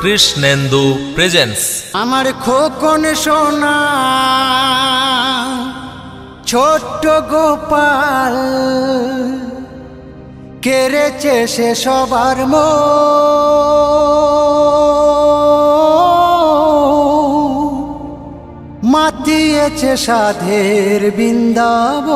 Krishnendu presence আমার খোকন সোনা ছোট্ট গোপাল কেড়েছে সে সবার মো মাতিয়েছে সাধের বৃন্দাব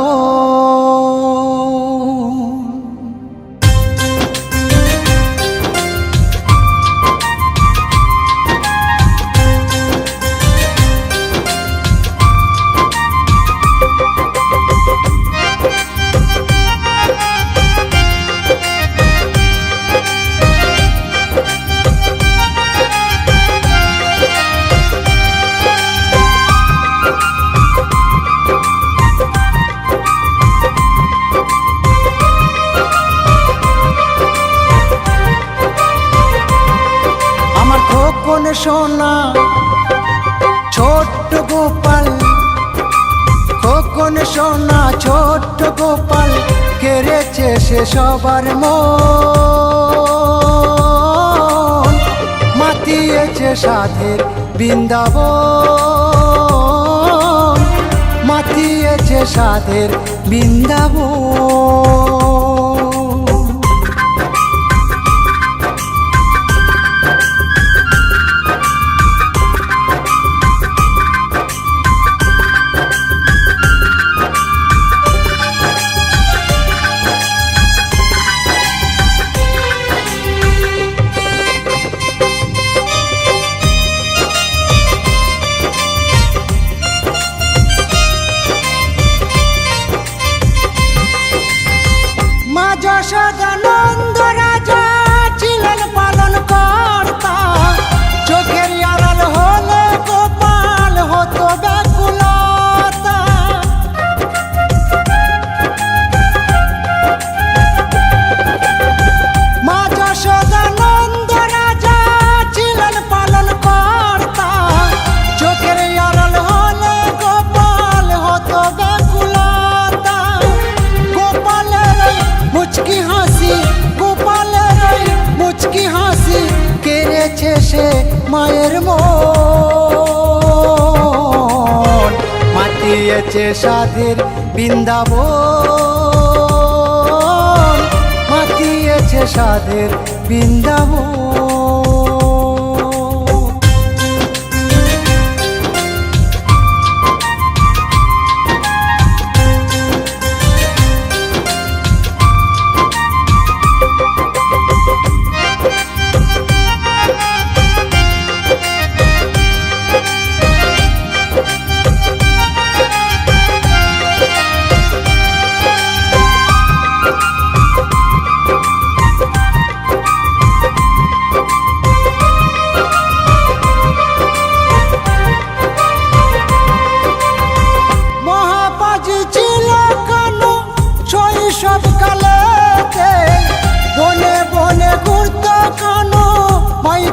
সোনা, ছোট্ট গোপাল। খোকন সোনা, ছোট্ট গোপাল, কেড়েছে সে সবার মন। মাতিয়েছে সাধের বৃন্দাব মাতিয়েছে সাধের বৃন্দাবন। মা সে মায়ের মন মাতিয়েছে সাধের বৃন্দাবন। মাতিয়েছে সাধের বৃন্দাবন।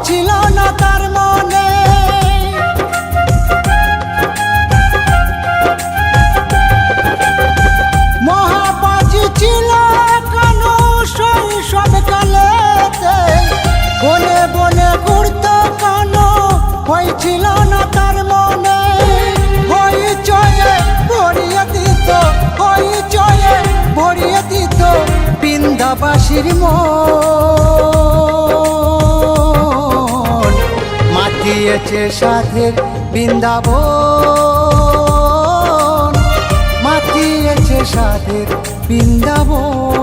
ছিল না তার মনে। মহাপাজি ছিল কানু শৈশব কালেতে। বনে বনে ঘুরত কানু? হয়েছিল না মনে। হই চয়ে ভরিয়ে দিত হই ভরিয়ে দিত বৃন্দাবাসীর মন। মাতিয়েছে সাথে বৃন্দাবন মাতিয়েছে সাথে বৃন্দাবন।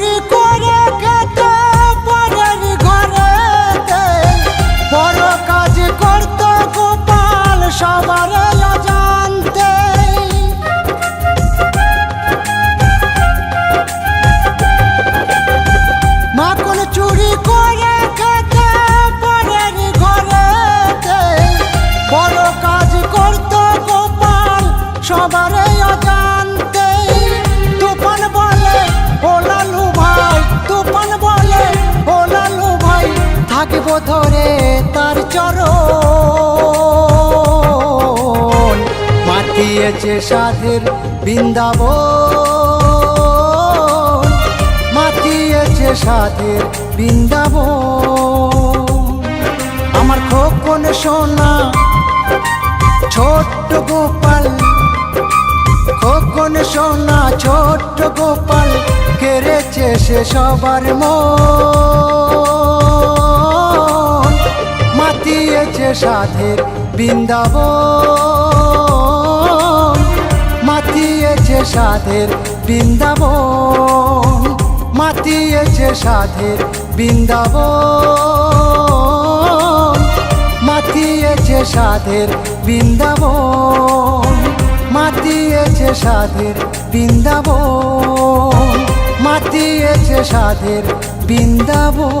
করে ধরে তার চরণ। মাতিয়েছে সাধের বৃন্দাবন। মাতিয়েছে সাধের বৃন্দাবন। আমার খোকন সোনা, ছোট্ট গোপাল। খোকন সোনা, ছোট্ট গোপাল, কেড়েছে সে সবার মন। মাতিয়েছে সাধের বৃন্দাবন, মাতিয়েছে সাধের বৃন্দাবন, মাতিয়েছে সাধের বৃন্দাবন, মাতিয়েছে সাধের বৃন্দাবন, মাতিয়েছে সাধের বৃন্দাবন, মাতিয়েছে সাধের বৃন্দাবন।